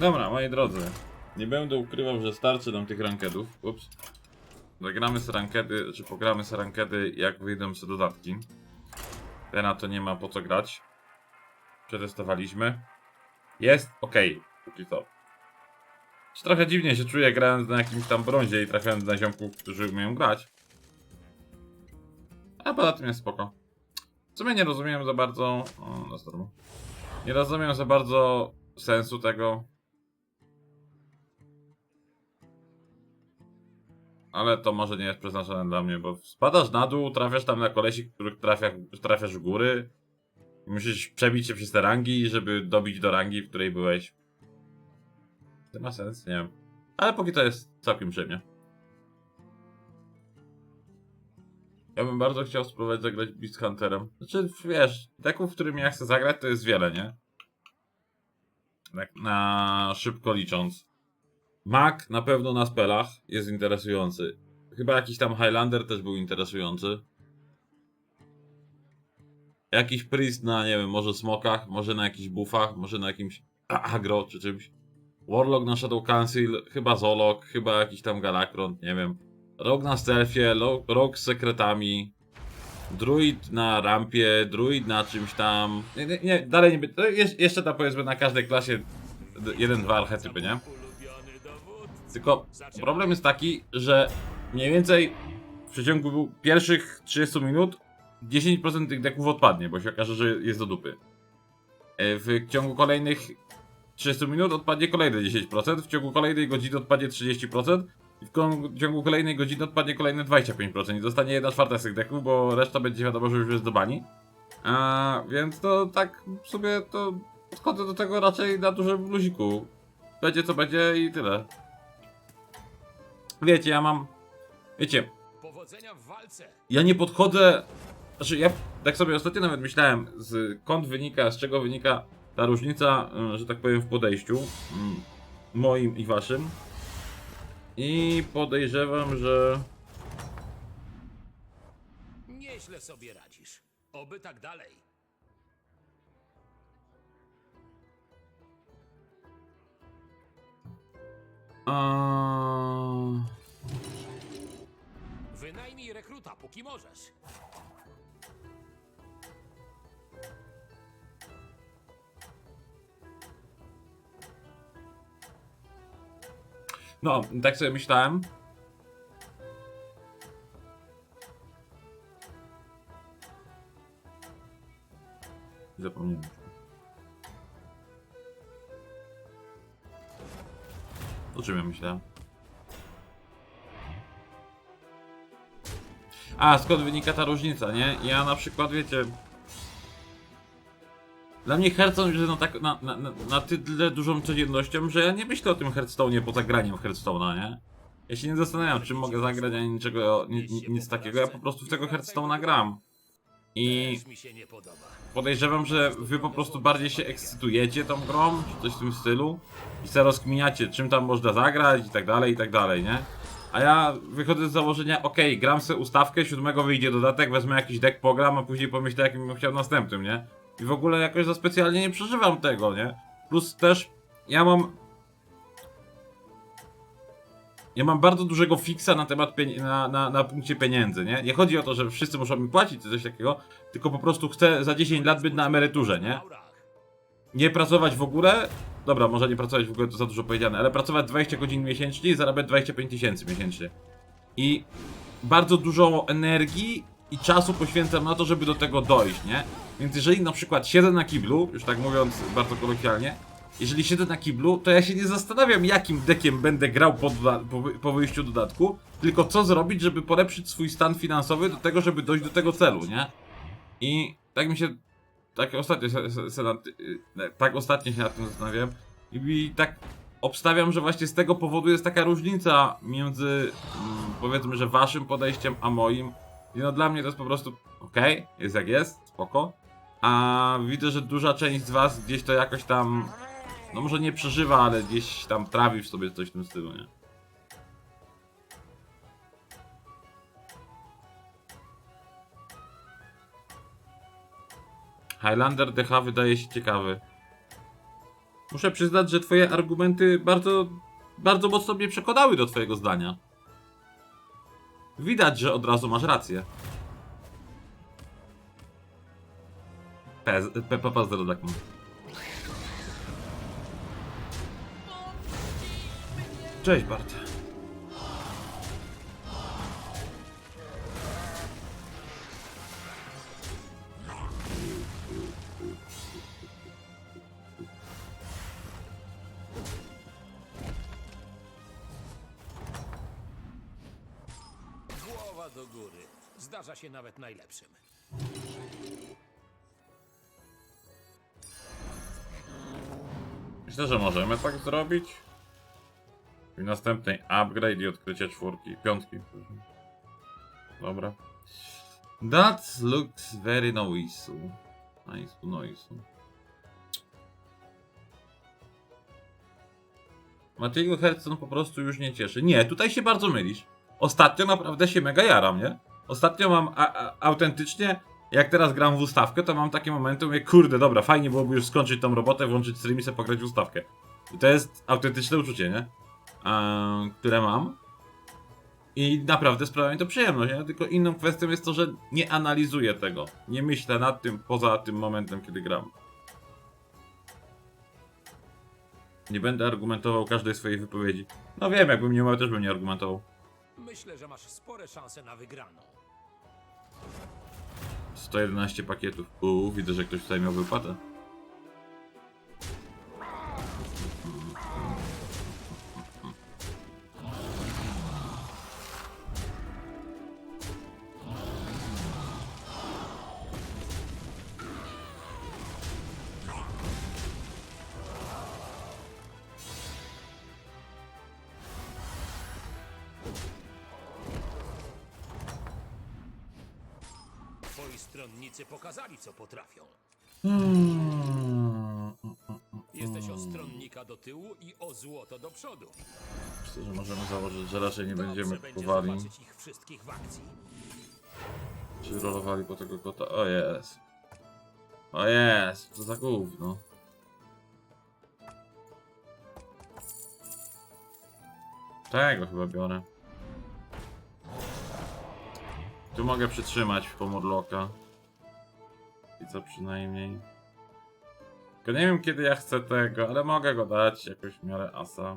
Dobra, moi drodzy. Nie będę ukrywał, że starczy nam tych rankedów. Ups. Zagramy sobie rankedy, czy pogramy sobie rankedy, jak wyjdą sobie dodatki. Teraz to nie ma po co grać. Przetestowaliśmy. Jest ok, póki co. Czy Trochę dziwnie się czuję grając na jakimś tam brązie i trafiając na ziomków, którzy umieją grać. A poza tym jest spoko. W sumie nie rozumiem za bardzo... O, stronę. Nie rozumiem za bardzo sensu tego. Ale to może nie jest przeznaczone dla mnie, bo spadasz na dół, trafiasz tam na kolesi, których trafia, trafiasz w góry. Musisz przebić się przez te rangi, żeby dobić do rangi, w której byłeś. To ma sens? Nie wiem. Ale póki to jest całkiem przyjemnie. Ja bym bardzo chciał spróbować zagrać Beast Hunterem. Znaczy, wiesz, deków, w którym ja chcę zagrać, to jest wiele, nie? Tak na szybko licząc. Mag na pewno na spelach jest interesujący. Chyba jakiś tam Highlander też był interesujący. Jakiś priest na, nie wiem, może smokach, może na jakichś buffach, może na jakimś agro czy czymś. Warlock na Shadow Council, chyba Zolok, chyba jakiś tam Galakron, nie wiem. Rogue na stealthie, Rogue z sekretami. Druid na rampie, druid na czymś tam. Nie, nie, dalej nie to Jeszcze tam powiedzmy na każdej klasie jeden, dwa archetypy, nie? Tylko problem jest taki, że mniej więcej w przeciągu pierwszych 30 minut 10% tych deków odpadnie, bo się okaże, że jest do dupy. E, W ciągu kolejnych 30 minut odpadnie kolejne 10%, w ciągu kolejnej godziny odpadnie 30%, i w ciągu kolejnej godziny odpadnie kolejne 25% i zostanie 1 czwarta z tych deków, bo reszta będzie wiadomo, że już jest do bani. A, więc to tak sobie to podchodzę do tego raczej na dużym luziku. Będzie co będzie i tyle. Wiecie, ja mam. Wiecie, Powodzenia w walce! ja nie podchodzę. Znaczy, ja tak sobie ostatnio nawet myślałem, z kąt wynika, z czego wynika ta różnica, y, że tak powiem, w podejściu mm, moim i waszym. I podejrzewam, że. Nieźle sobie radzisz. Oby tak dalej. Rekruta, póki możesz. No, tak sobie myślałem. Zapomniałem. O czym ja myślałem? A, skąd wynika ta różnica, nie? Ja na przykład, wiecie... Dla mnie Hearthstone jest na, tak, na, na, na, tyle dużą codziennością, że ja nie myślę o tym Hearthstone'ie poza graniem Hearthstone'a, nie? Ja się nie zastanawiam, czym mogę zagrać, ani niczego, ni, ni, nic takiego. Ja po prostu w tego Hearthstone'a gram. I podejrzewam, że wy po prostu bardziej się ekscytujecie tą grą, czy coś w tym stylu. I sobie rozkminiacie, czym tam można zagrać i tak dalej, i tak dalej, nie? A ja wychodzę z założenia, okej, gram sobie ustawkę, siódmego wyjdzie dodatek, wezmę jakiś deck, pogram, a później pomyślę, jakim bym chciał następnym, nie? I w ogóle jakoś za specjalnie nie przeżywam tego, nie? Plus też, ja mam... Ja mam bardzo dużego fixa na temat na, na, na punkcie pieniędzy, nie? Nie chodzi o to, że wszyscy muszą mi płacić czy coś takiego, tylko po prostu chcę za 10 lat być na emeryturze, nie? Nie pracować w ogóle. Dobra, może nie pracować w ogóle to za dużo powiedziane, ale pracować 20 godzin miesięcznie i zarabiać 25 tysięcy miesięcznie. I bardzo dużo energii i czasu poświęcam na to, żeby do tego dojść, nie? Więc jeżeli na przykład siedzę na kiblu, już tak mówiąc bardzo kolokwialnie, jeżeli siedzę na kiblu, to ja się nie zastanawiam, jakim dekiem będę grał po, po, po wyjściu dodatku, tylko co zrobić, żeby polepszyć swój stan finansowy do tego, żeby dojść do tego celu, nie? I tak mi się tak ostatnio se, se, nad, y, tak ostatnio się nad tym zastanawiałem i, i tak obstawiam, że właśnie z tego powodu jest taka różnica między mm, powiedzmy, że waszym podejściem a moim. I no dla mnie to jest po prostu okej, jest jak jest, spoko. A widzę, że duża część z was gdzieś to jakoś tam no może nie przeżywa, ale gdzieś tam trawi w sobie coś w tym stylu, nie? Highlander DH wydaje się ciekawy. Muszę przyznać, że twoje argumenty bardzo, bardzo mocno mnie przekonały do twojego zdania. Widać, że od razu masz rację. P, P, P, P, zero tak mam. Cześć Bart. Nawet najlepszym. Myślę, że możemy tak zrobić. I następnej upgrade i odkrycie czwórki, piątki. Dobra. That looks very noisy. Nice, noisy. Matthew Herston po prostu już nie cieszy. Nie, tutaj się bardzo mylisz. Ostatnio naprawdę się mega jaram, nie? Ostatnio mam a, a, autentycznie, jak teraz gram w ustawkę, to mam takie momenty, mówię, kurde, dobra, fajnie byłoby już skończyć tą robotę, włączyć stream i sobie pograć w ustawkę. I to jest autentyczne uczucie, nie? Które mam. I naprawdę sprawia mi to przyjemność, nie? Tylko inną kwestią jest to, że nie analizuję tego. Nie myślę nad tym poza tym momentem, kiedy gram. Nie będę argumentował każdej swojej wypowiedzi. No wiem, jakbym nie miał, też bym nie argumentował. Myślę, że masz spore szanse na wygraną. 111 pakietów. Uuu, widzę, że ktoś tutaj miał wypłatę. Co potrafią. Hmm. Jesteś o stronnika do tyłu i o złoto do przodu. Myślę, że możemy założyć, że raczej nie będziemy Dobrze będzie kupowali, zobaczyć ich wszystkich w akcji. czy rolowali po tego kota. O jest. O jest, co za gówno. Tego chyba biorę. Tu mogę przytrzymać w Pomorloka. Co przynajmniej. Tylko nie wiem kiedy ja chcę tego, ale mogę go dać jakoś w miarę asa.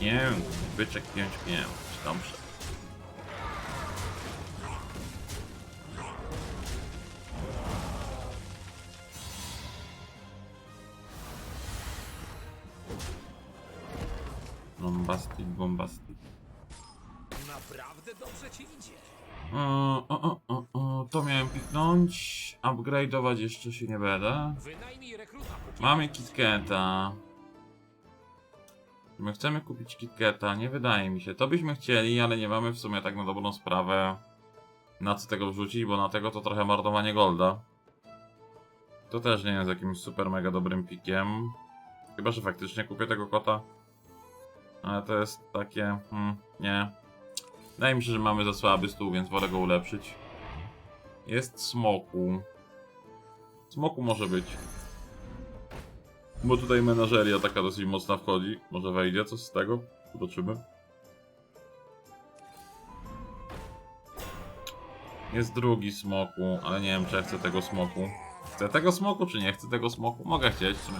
5, byczek 5, 5, dobrze. Bombastic, bombastic. Naprawdę dobrze ci idzie. O, o, o, o, to miałem kliknąć. Upgrade'ować jeszcze się nie będę. Mamy KitKata. My chcemy kupić KitKata, nie wydaje mi się. To byśmy chcieli, ale nie mamy w sumie tak na dobrą sprawę na co tego wrzucić, bo na tego to trochę marnowanie golda. To też nie jest jakimś super mega dobrym pikiem. Chyba, że faktycznie kupię tego kota. Ale to jest takie... Hmm, nie. Wydaje mi się, że mamy za słaby stół, więc wolę go ulepszyć. Jest smoku. Smoku może być. Bo tutaj menażeria taka dosyć mocna wchodzi. Może wejdzie coś z tego? Zobaczymy. Jest drugi smoku, ale nie wiem czy ja chcę tego smoku. Chcę tego smoku czy nie chcę tego smoku? Mogę chcieć w sumie.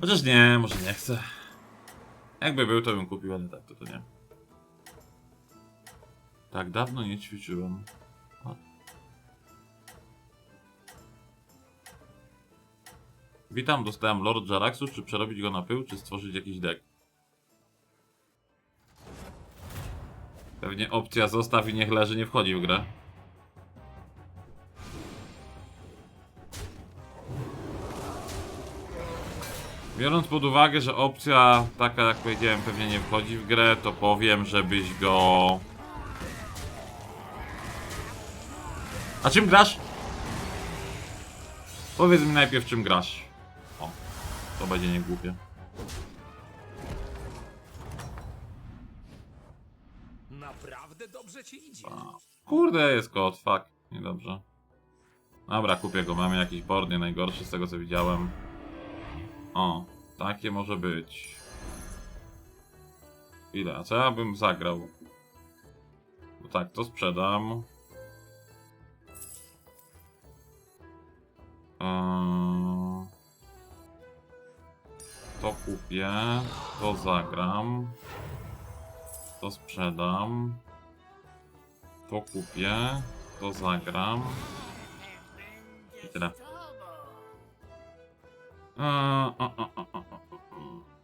Chociaż nie, może nie chcę. Jakby był to bym kupił, ale tak to, to nie. Tak dawno nie ćwiczyłem. Witam, dostałem Lord Jaraxus, czy przerobić go na pył, czy stworzyć jakiś deck? Pewnie opcja zostaw i niech leży nie wchodzi w grę. Biorąc pod uwagę, że opcja taka jak powiedziałem pewnie nie wchodzi w grę, to powiem, żebyś go... A czym grasz? Powiedz mi najpierw czym grasz. To będzie niegłupie. Naprawdę dobrze ci idzie. A, Kurde, jest kod, fuck. Niedobrze. Dobra, kupię go. Mamy jakiś board, nie najgorszy z tego co widziałem. O, takie może być. Ile? A co ja bym zagrał? Bo tak, to sprzedam. Eee, To kupię. To zagram. To sprzedam. To kupię, to zagram. I tyle. Eee.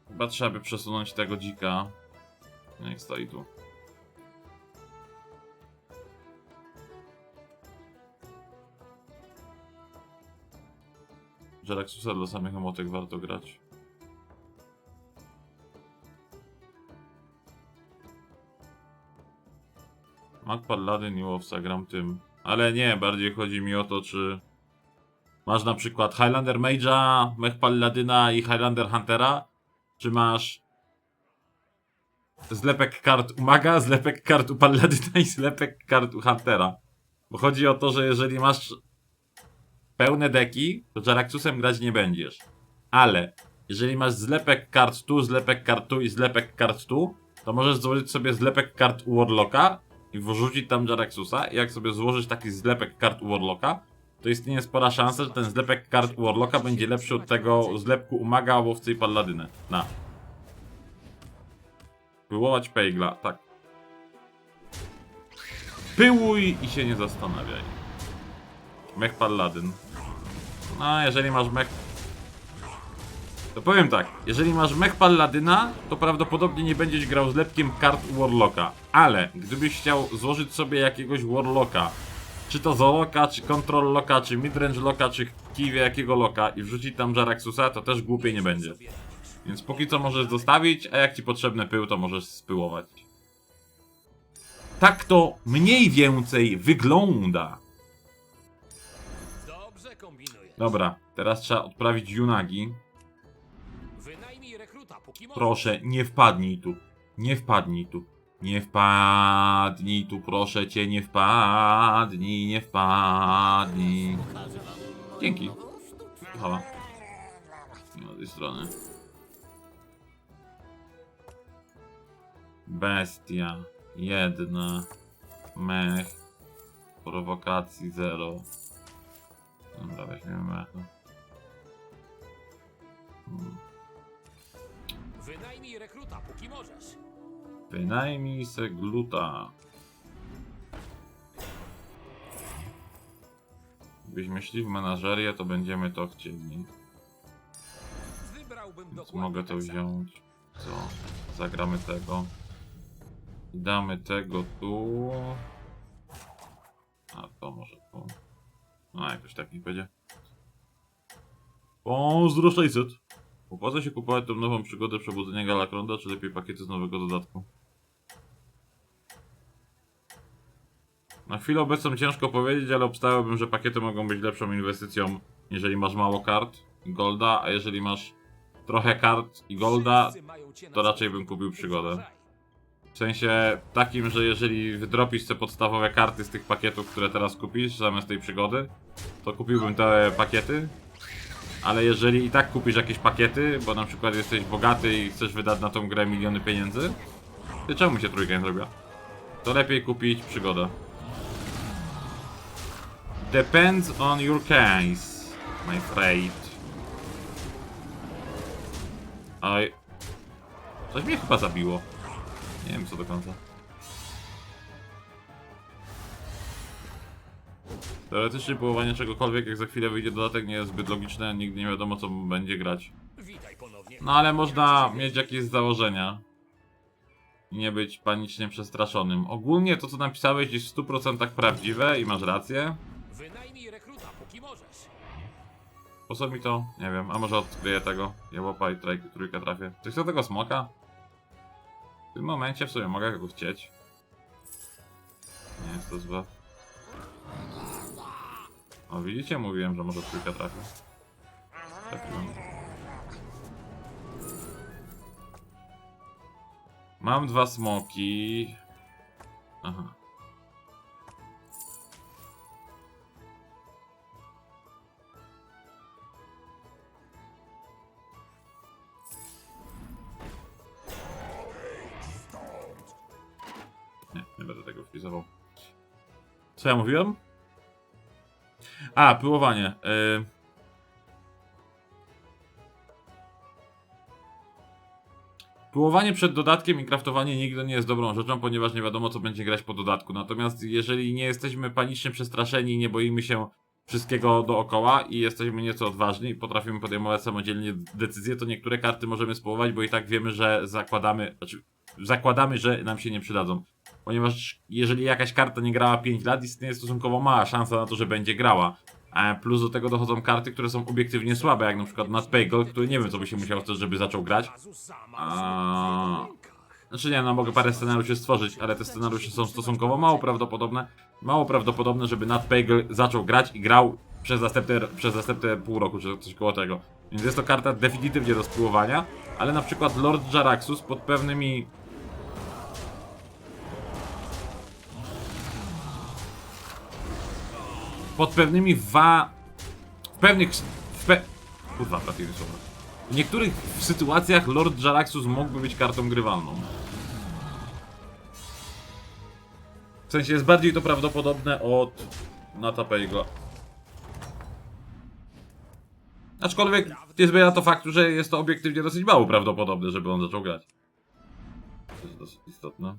Chyba trzeba by przesunąć tego dzika. Niech stoi tu. Że Lexusa dla samych emotek warto grać. Mag Paladin i Łowca gram tym. Ale nie, bardziej chodzi mi o to, czy masz na przykład Highlander Mage'a, Mech Paladyna i Highlander Huntera, czy masz zlepek kart u Maga, zlepek kart u Paladyna i zlepek kart u Huntera. Bo chodzi o to, że jeżeli masz pełne deki, to Jaraxusem grać nie będziesz. Ale jeżeli masz zlepek kart tu, zlepek kart tu i zlepek kart tu, to możesz złożyć sobie zlepek kart u Warlocka i wrzucić tam Jaraxusa. I jak sobie złożysz taki zlepek kart Warlocka, to istnieje spora szansa, że ten zlepek kart Warlocka będzie lepszy od tego zlepku u Maga, Łowcy i Palladyny. Na. Pyłować Pejgla, tak. Pyłuj i się nie zastanawiaj. Mech Palladyn. No, jeżeli masz mech... To powiem tak, jeżeli masz mech Palladyna, to prawdopodobnie nie będziesz grał z lepkiem kart Warlocka. Ale gdybyś chciał złożyć sobie jakiegoś Warlocka, czy to Zoloka, czy Control Locka, czy Midrange Locka, czy kiwie jakiego Locka i wrzucić tam Jaraxusa, to też głupiej nie będzie. Więc póki co możesz zostawić, a jak ci potrzebny pył, to możesz spyłować. Tak to mniej więcej wygląda. Dobra, teraz trzeba odprawić Junagi. Proszę, nie wpadnij tu. Nie wpadnij tu. Nie wpadnij tu, proszę cię, nie wpadnij, nie wpadnij. Dzięki. Hała. Nie ma tej strony. Bestia. Jedna. Mech. Prowokacji zero. Dobra, weźmiemy mecha. Wynajmij rekruta, póki możesz. Wynajmij se gluta. Gdybyśmy szli w menażerię, to będziemy to chcieli. Wybrałbym Więc dokładnie mogę to tak samo. wziąć. Co? Zagramy tego. I damy tego tu. A to może tu. No jakoś tak niech będzie. Pozdro 600. Opłaca się kupować tą nową przygodę przebudzenia Galakronda, czy lepiej pakiety z nowego dodatku? Na chwilę obecną ciężko powiedzieć, ale obstawiałbym, że pakiety mogą być lepszą inwestycją, jeżeli masz mało kart i golda, a jeżeli masz trochę kart i golda, to raczej bym kupił przygodę. W sensie takim, że jeżeli wydropisz te podstawowe karty z tych pakietów, które teraz kupisz zamiast tej przygody, to kupiłbym te pakiety. Ale jeżeli i tak kupisz jakieś pakiety, bo na przykład jesteś bogaty i chcesz wydać na tą grę miliony pieniędzy, to czemu się trójka nie zrobiła? To lepiej kupić przygodę. Depends on your case, my friend. Oj. Coś mnie chyba zabiło. Nie wiem co do końca. Teoretycznie połowanie czegokolwiek, jak za chwilę wyjdzie dodatek, nie jest zbyt logiczne, nigdy nie wiadomo co będzie grać. No ale można mieć jakieś założenia. i nie być panicznie przestraszonym. Ogólnie to, co napisałeś, jest w 100% prawdziwe i masz rację. Wynajmij rekruta, póki możesz. Po co mi to? Nie wiem, a może odkryję tego jełopa i trajkę, trójkę trafię. Czy chcę tego smoka? W tym momencie w sumie mogę go chcieć. Nie jest to złe. O, widzicie? Mówiłem, że może trójkę trafię. Trafiłem. Mam dwa smoki. Aha. Nie, nie będę tego wpisywał. Co ja mówiłem? A, pyłowanie. Yy... Pyłowanie przed dodatkiem i kraftowanie nigdy nie jest dobrą rzeczą, ponieważ nie wiadomo co będzie grać po dodatku. Natomiast jeżeli nie jesteśmy panicznie przestraszeni i nie boimy się wszystkiego dookoła i jesteśmy nieco odważni i potrafimy podejmować samodzielnie decyzje, to niektóre karty możemy spływać, bo i tak wiemy, że zakładamy, znaczy zakładamy, że nam się nie przydadzą. Ponieważ jeżeli jakaś karta nie grała 5 lat, istnieje stosunkowo mała szansa na to, że będzie grała. E, Plus do tego dochodzą karty, które są obiektywnie słabe, jak na przykład Nutpegel, który nie wiem co by się musiał stać, żeby zaczął grać. A... Znaczy nie, no mogę parę scenariuszy stworzyć, ale te scenariusze są stosunkowo mało prawdopodobne. Mało prawdopodobne, żeby Nutpegel zaczął grać i grał przez następne, przez następne pół roku, czy coś koło tego. Więc jest to karta definitywnie do spływania, ale na przykład Lord Jaraxus pod pewnymi pod pewnymi wa... w pewnych... w pe... kurwa, trafiłem słowo. W niektórych sytuacjach Lord Jaraxus mógłby być kartą grywalną. W sensie jest bardziej to prawdopodobne od Natapejgo. Aczkolwiek nie zmienia to faktu, że jest to obiektywnie dosyć mało prawdopodobne, żeby on zaczął grać. To jest dosyć istotne.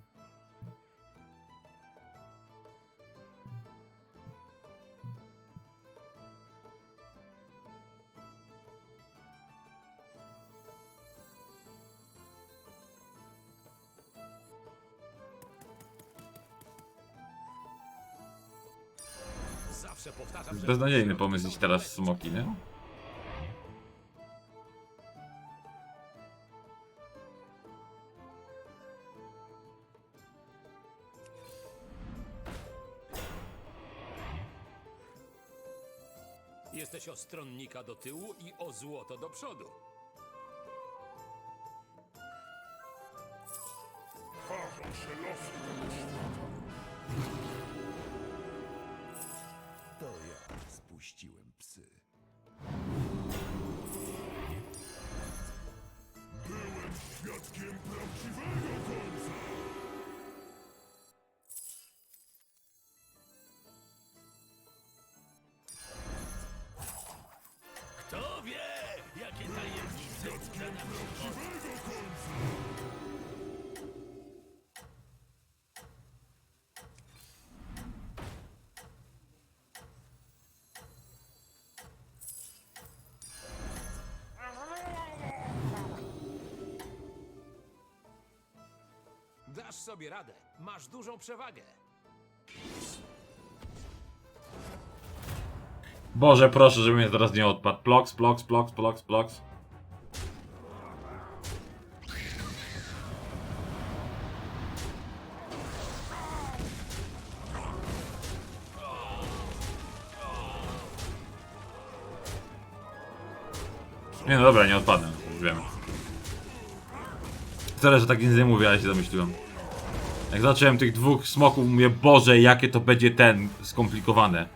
Beznadziejny pomysł iść teraz w smoki, nie? Jesteś o stronnika do tyłu i o złoto do przodu. Dasz sobie radę. Masz dużą przewagę. Boże, proszę, żeby mnie teraz nie odpadł. Plox, plox, plox, plox, plox. Nie no dobra, nie odpadnę, wiem. Wcale, że tak nic nie mówię, ale się zamyśliłem. Jak zacząłem tych dwóch smoków, mówię, Boże, jakie to będzie ten skomplikowane.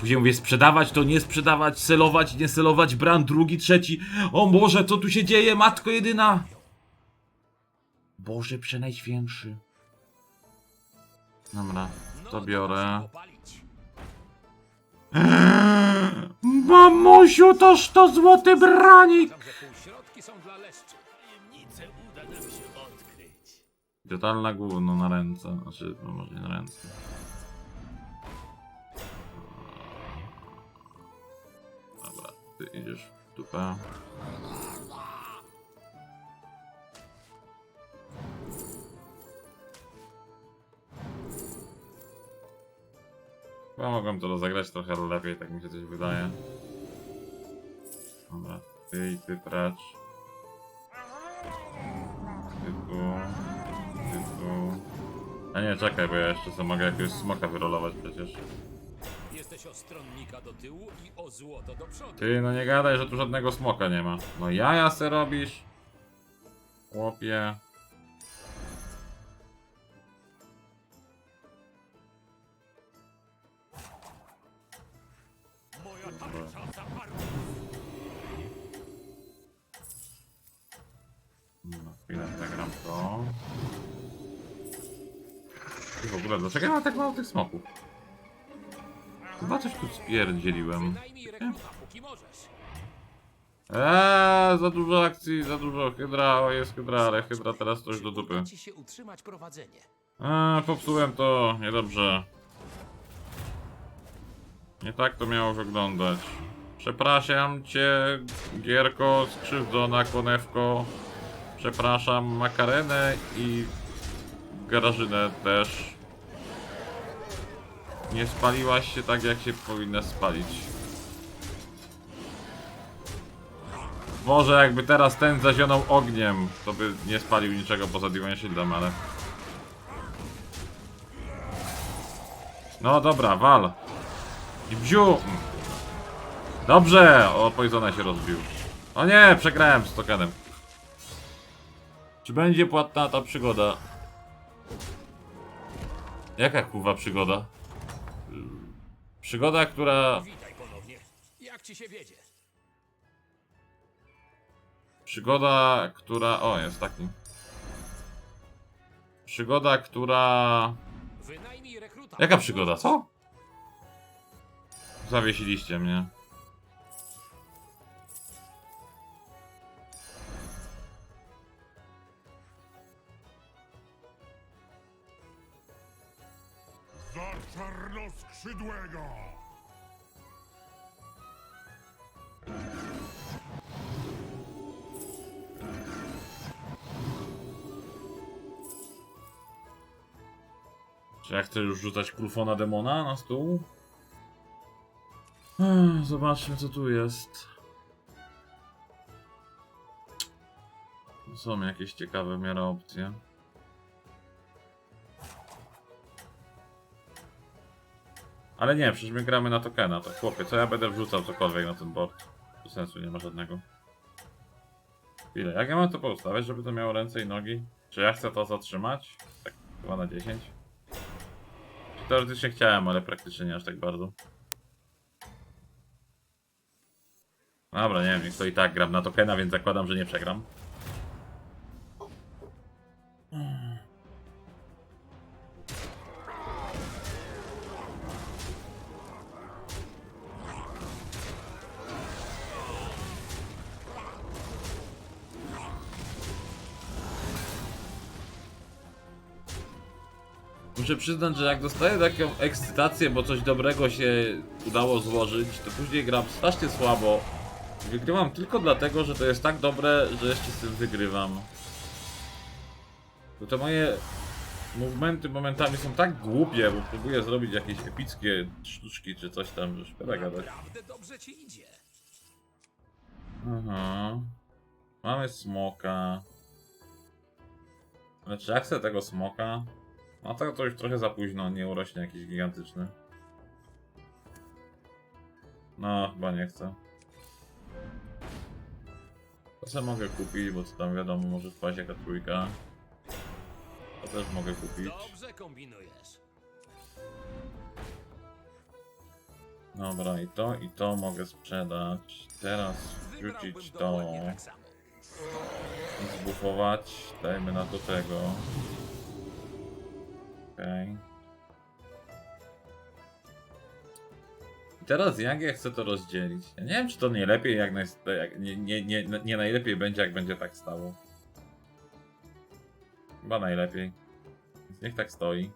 Później mówię, sprzedawać to, nie sprzedawać, celować, nie celować, brand drugi, trzeci. O Boże, co tu się dzieje, matko jedyna! Boże, przenajświętszy. Dobra, to biorę. popalić. Mamusiu, toż to złoty branik! Półśrodki są dla leszczy. Totalna gówno na ręce. Znaczy, no może nie na ręce. Dobra, ty idziesz w dupę. Chyba mogłem to rozegrać trochę lepiej, tak mi się coś wydaje. Dobra, ty i ty pracz. Ty tu. A nie, czekaj, bo ja jeszcze sobie mogę jakiegoś smoka wyrolować przecież. Jesteś o stronnika do tyłu i o złoto do przodu. Ty, no nie gadaj, że tu żadnego smoka nie ma. No jaja se robisz? Chłopie. Tak mało tych smoków? Chyba coś tu spierdzieliłem. Eee, za dużo akcji, za dużo hydra, o jest hydra, ale hydra teraz coś do dupy. Eee, popsułem to, niedobrze. Nie tak to miało wyglądać. Przepraszam cię, Gierko, skrzywdzona konewko. Przepraszam Makarenę i Garażynę też. Nie spaliłaś się tak, jak się powinna spalić. Może jakby teraz ten zazionął ogniem, to by nie spalił niczego poza Divine Shieldem, ale... No dobra, wal. Bziu! Dobrze! O, Poisona się rozbił. O nie, przegrałem z tokenem. Czy będzie płatna ta przygoda? Jaka kurwa przygoda? Przygoda, która... Witaj ponownie. Jak ci się wiedzie? Przygoda, która... O, jest taki. Przygoda, która... Wynajmij rekruta. Jaka przygoda, co? Zawiesiliście mnie. Za czarnoskrzydłego! Czy ja chcę już rzucać krufona demona na stół? Zobaczmy co tu jest. Są jakieś ciekawe w miarę opcje. Ale nie, przecież my gramy na tokena, to chłopie, co ja będę wrzucał cokolwiek na ten board? To sensu nie ma żadnego. Ile? Jak ja mam to poustawiać, żeby to miało ręce i nogi? Czy ja chcę to zatrzymać? Tak chyba na 10? Teoretycznie chciałem, ale praktycznie nie aż tak bardzo. Dobra, nie wiem, to i tak gram na tokena, więc zakładam, że nie przegram. Muszę przyznać, że jak dostaję taką ekscytację, bo coś dobrego się udało złożyć, to później gram strasznie słabo. Wygrywam tylko dlatego, że to jest tak dobre, że jeszcze z tym wygrywam. Bo te moje movementy momentami są tak głupie, bo próbuję zrobić jakieś epickie sztuczki czy coś tam, że szkoda gadać. Dobrze ci idzie. Aha. Mamy smoka. Ale czy ja chcę tego smoka? No to, to już trochę za późno, nie urośnie jakiś gigantyczny. No, chyba nie chcę. To sobie mogę kupić, bo co tam wiadomo, może wpaść jaka trójka. To też mogę kupić. Dobrze kombinujesz. Dobra, i to, i to mogę sprzedać. Teraz wrzucić to. dokładnie tak. I zbufować. Dajmy na to tego. Okej. I teraz jak ja chcę to rozdzielić? Ja nie wiem, czy to nie lepiej, jak, naj... jak nie, nie, nie, nie najlepiej będzie, jak będzie tak stało. Chyba najlepiej. Więc niech tak stoi.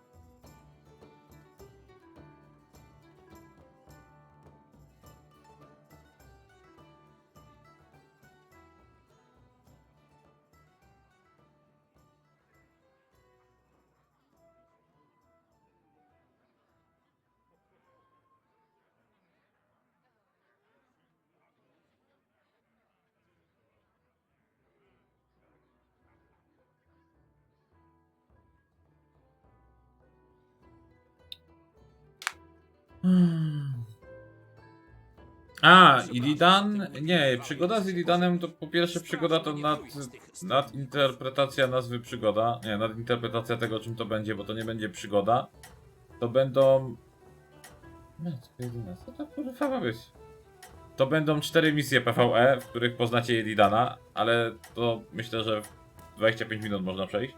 A, Illidan? Nie, przygoda z Illidanem to po pierwsze przygoda to nad, nadinterpretacja nazwy przygoda. Nie, nadinterpretacja tego czym to będzie, bo to nie będzie przygoda. To będą... Co to kurwa ma być? To będą cztery misje PvE, w których poznacie Illidana, ale to myślę, że w 25 minut można przejść.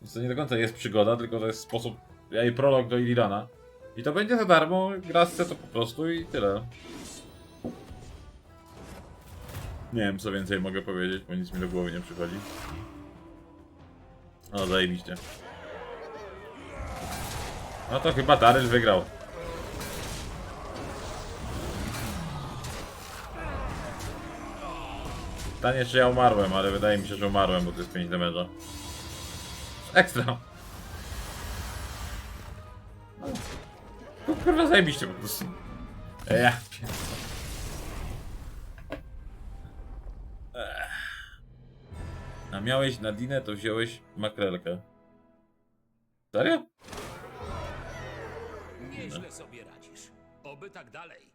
Więc to nie do końca jest przygoda, tylko to jest sposób, ja i prolog do Illidana. I to będzie za darmo, gra chce to po prostu i tyle. Nie wiem co więcej mogę powiedzieć, bo nic mi do głowy nie przychodzi. No zajebiście. No to chyba Daryl wygrał. Pytanie czy ja umarłem, ale wydaje mi się, że umarłem, bo to jest 5 damage'a. Ekstra. Kurwa zajebiście po prostu. Ja. A miałeś Nadinę, to wziąłeś makrelkę. Serio? Nieźle sobie radzisz. Oby tak dalej.